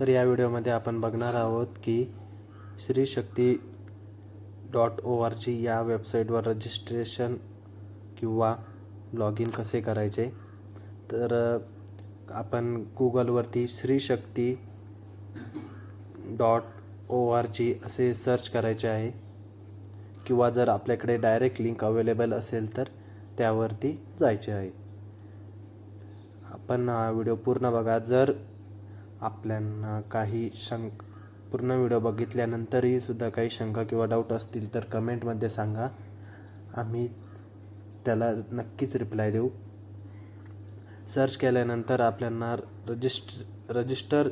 तर या व्हिडिओमध्ये आपण बघणार आहोत की Shri Shakti dot O R G या वेबसाईटवर रजिस्ट्रेशन किंवा लॉग इन कसे करायचे? तर आपण गुगलवरती Shri Shakti dot O R G असे सर्च करायचे आहे. किंवा जर आपल्याकडे डायरेक्ट लिंक अवेलेबल असेल तर त्यावरती जायचे आहे. आपण हा व्हिडिओ पूर्ण बघा. जर आपल्यांना काही शंक पूर्ण व्हिडिओ बघितल्यानंतरही सुद्धा काही शंका किंवा डाऊट असतील तर कमेंटमध्ये सांगा. आम्ही त्याला नक्कीच रिप्लाय देऊ. सर्च केल्यानंतर आपल्यांना रजिस्ट रजिस्टर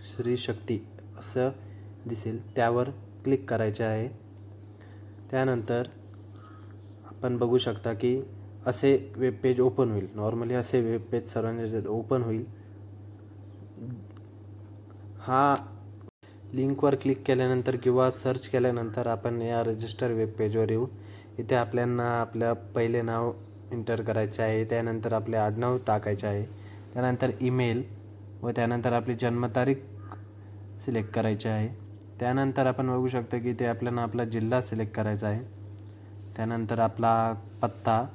श्री शक्ती असं दिसेल. त्यावर क्लिक करायचे आहे. त्यानंतर आपण बघू शकता की असे वेब पेज ओपन होईल. नॉर्मली असे वेब पेज सर्वांच्या ओपन होईल. हा लिंकवर क्लिक केल्यानंतर किंवा सर्च केल्यानंतर आपण या रजिस्टर वेब पेजवर येऊ. इथे आपल्यांना आपल्या पहिले नाव इंटर करायचे आहे. त्यानंतर आपले आडनाव टाकायचे आहे. त्यानंतर ईमेल व त्यानंतर आपली जन्मतारीख सिलेक्ट करायची आहे. त्यानंतर आपण बघू शकतो की ते आपल्याला आपला जिल्हा सिलेक्ट करायचा आहे. त्यानंतर आपला पत्ता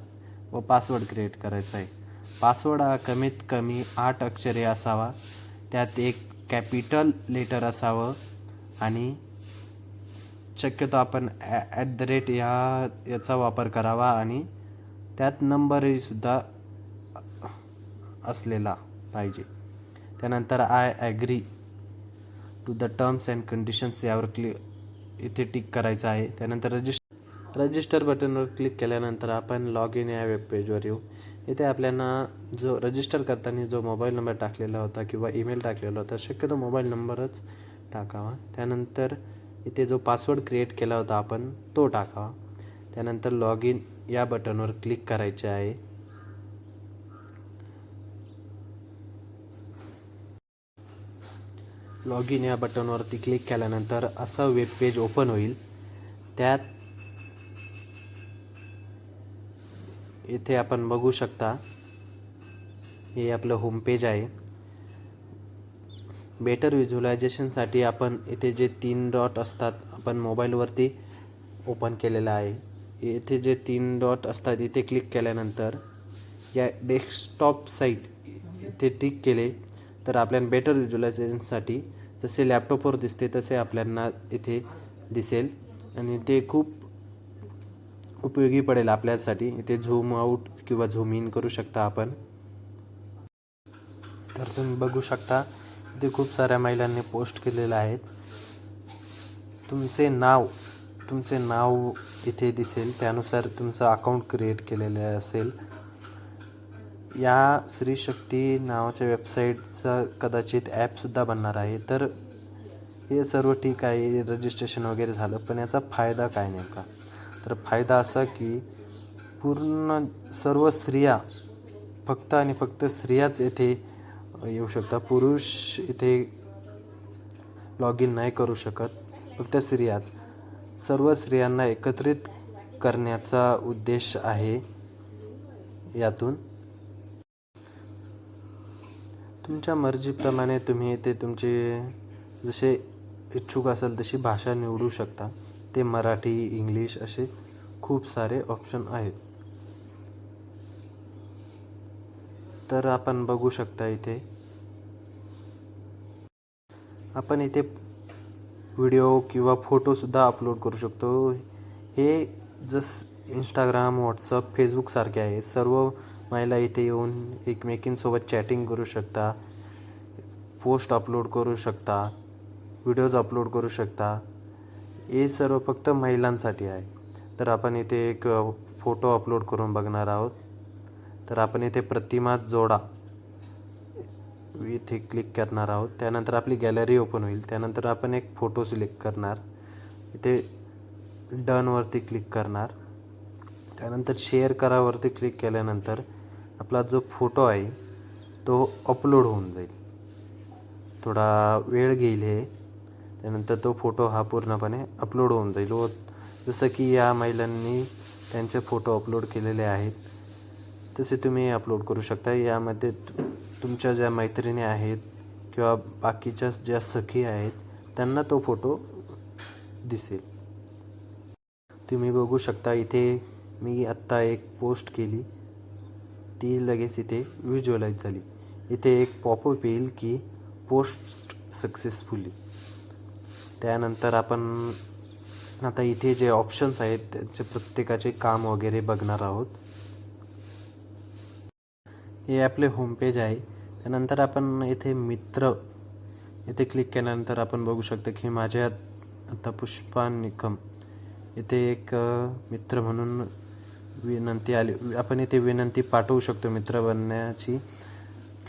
व पासवर्ड क्रिएट करायचा आहे. पासवर्ड हा कमीत कमी आठ अक्षरे असावा. त्यात एक कॅपिटल लेटर असावं आणि शक्यतो आपण ॲट द रेट या याचा वापर करावा आणि त्यात नंबरही सुद्धा असलेला पाहिजे. त्यानंतर I agree to the terms and conditions यावर क्लि इथे टिक करायचं आहे. त्यानंतर रजिस्टर रजिस्टर बटनवर क्लिक केल्यानंतर आपण लॉग इन या वेबपेजवर येऊ. इथे आपल्याला जो रजिस्टर करताना जो मोबाईल नंबर टाकलेला होता किंवा ईमेल टाकलेला होता शक्यतो मोबाईल नंबरच टाकावा. त्यानंतर इथे जो पासवर्ड क्रिएट केला होता आपण तो टाकावा. त्यानंतर लॉग इन या बटनवर क्लिक करायचे आहे. लॉग इन या बटनवरती क्लिक केल्यानंतर असं वेबपेज ओपन होईल. त्यात इथे आपण बघू शकता हे आपलं होम पेज आहे. बेटर व्हिज्युलायझेशनसाठी आपण इथे जे तीन डॉट असतात आपण मोबाईलवरती ओपन केलेलं आहे. इथे जे तीन डॉट असतात इथे क्लिक केल्यानंतर या डेस्कटॉप साईट इथे टिक केले तर आपल्याला बेटर व्हिज्युलायझेशनसाठी जसे लॅपटॉपवर दिसते तसे आपल्यांना इथे दिसेल. आणि ते खूप उपयोगी पडेल आपल्यासाठी. इथे झूम आऊट किंवा झूम इन करू शकता आपण. तर तुम्ही बघू शकता इथे खूप साऱ्या महिलांनी पोस्ट केलेलं आहेत. तुमचे नाव तुमचे नाव इथे दिसेल. त्यानुसार तुमचं अकाउंट क्रिएट केलेलं असेल. या श्री शक्ती नावाच्या वेबसाईटचा कदाचित ॲपसुद्धा बनणार आहे. तर हे सर्व ठीक आहे रजिस्ट्रेशन वगैरे झालं पण याचा फायदा काय नेमका? तर फायदा असा की पूर्ण सर्व स्त्रिया फक्त आणि फक्त स्त्रियाच येथे येऊ शकतात. पुरुष इथे लॉग इन नाही करू शकत फक्त स्त्रियाच. सर्व स्त्रियांना एकत्रित करण्याचा उद्देश आहे यातून. तुमच्या मर्जीप्रमाणे तुम्ही ते तुमचे जसे इच्छुक असाल तशी भाषा निवडू शकता. ते मराठी इंग्लिश असे खूप सारे ऑप्शन आहेत. तर आपण बघू शकता इथे. आपण इथे व्हिडिओ किंवा फोटोसुद्धा अपलोड करू शकतो. हे जस इंस्टाग्राम व्हॉट्सअप फेसबुकसारखे आहे सर्व महिला इथे येऊन एकमेकींसोबत चॅटिंग करू शकता पोस्ट अपलोड करू शकता व्हिडिओज अपलोड करू शकता. हे सर्व फक्त महिलांसाठी आहे. तर आपण इथे एक फोटो अपलोड करून बघणार आहोत. तर आपण इथे प्रतिमा जोडा इथे क्लिक करणार आहोत. त्यानंतर आपली गॅलरी ओपन होईल. त्यानंतर आपण एक फोटो सिलेक्ट करणार. इथे डनवरती क्लिक करणार. त्यानंतर शेअर करावरती क्लिक केल्यानंतर आपला जो फोटो आहे तो अपलोड होऊन जाईल. थोडा वेळ घेईल हे. त्यानंतर तो फोटो हा पूर्णपणे अपलोड होऊन जाईल. व जसं की या महिलांनी त्यांचे फोटो अपलोड केलेले आहेत तसे तुम्ही अपलोड करू शकता. यामध्ये तुमच्या ज्या मैत्रिणी आहेत किंवा बाकीच्या ज्या सखी आहेत त्यांना तो फोटो दिसेल. तुम्ही बघू शकता इथे मी आत्ता एक पोस्ट केली. ती लगेच इथे व्हिज्युअलाइज झाली. इथे एक पॉपअप येईल की पोस्ट सक्सेसफुली. त्यानंतर आपण आता इथे जे ऑप्शन्स आहेत त्याचे प्रत्येकाचे काम वगैरे बघणार आहोत. हे आपले होमपेज आहे. त्यानंतर आपण इथे मित्र इथे क्लिक केल्यानंतर आपण बघू शकतो की माझ्या आता पुष्पा निकम इथे एक मित्र म्हणून विनंती आली. आपण इथे विनंती पाठवू शकतो मित्र बनण्याची.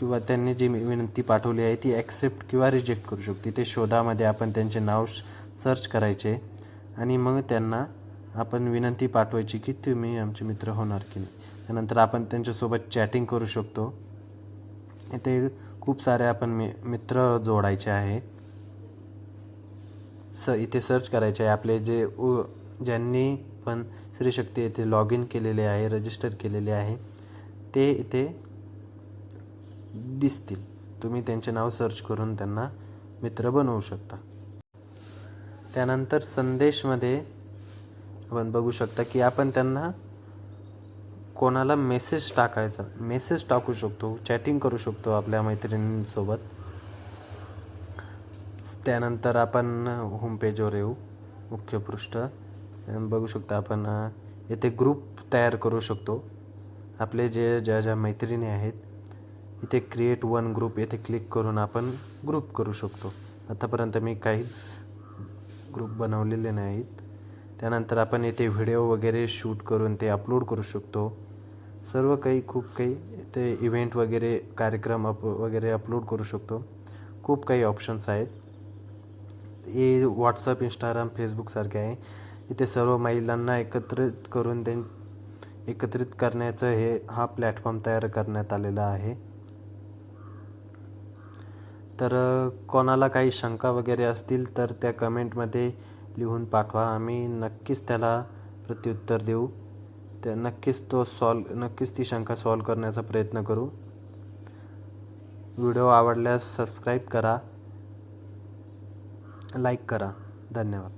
किंवा त्यांनी जी विनंती पाठवली आहे ती ॲक्सेप्ट किंवा रिजेक्ट करू शकतो. ते शोधामध्ये आपण त्यांचे नाव सर्च करायचे आणि मग त्यांना आपण विनंती पाठवायची की तुम्ही आमचे मित्र होणार की नाही. त्यानंतर आपण त्यांच्यासोबत चॅटिंग करू शकतो. इथे खूप सारे आपण मि मित्र जोडायचे आहेत. स इथे सर्च करायचे आहे. आपले जे उ ज्यांनी पण श्रीशक्ती येथे लॉग इन केलेले आहे रजिस्टर केलेले आहे ते इथे दिसतील. तुम्ही त्यांचे नाव सर्च करून त्यांना मित्र बनवू शकता. त्यानंतर संदेशमध्ये आपण बघू शकता की आपण त्यांना कोणाला मेसेज टाकायचा मेसेज टाकू शकतो चॅटिंग करू शकतो आपल्या मैत्रिणींसोबत. त्यानंतर आपण होमपेजवर येऊ मुख्य पृष्ठ बघू शकता आपण येथे ग्रुप तयार करू शकतो. आपले जे ज्या ज्या मैत्रिणी आहेत इथे क्रिएट वन ग्रुप येथे क्लिक करून आपण ग्रुप करू शकतो. आतापर्यंत मी काहीच ग्रुप बनवलेले नाहीत. त्यानंतर आपण येथे व्हिडिओ वगैरे शूट करून ते अपलोड करू शकतो. सर्व काही खूप काही ते इव्हेंट वगैरे कार्यक्रम अप वगैरे अपलोड करू शकतो. खूप काही ऑप्शन्स आहेत. हे व्हॉट्सअप इंस्टाग्राम फेसबुकसारखे आहे. इथे सर्व महिलांना एकत्रित करून ते एकत्रित करण्याचं हे हा प्लॅटफॉर्म तयार करण्यात आलेला आहे. तर कोणाला काही शंका वगैरे असतील तर त्या कमेंटमध्ये लिहून पाठवा. आम्ही नक्कीच त्याला प्रत्युत्तर देऊ. त्या नक्कीच तो सॉल्व नक्कीच ती शंका सॉल्व करण्याचा प्रयत्न करू. व्हिडिओ आवडल्यास सबस्क्राईब करा. लाईक करा. धन्यवाद.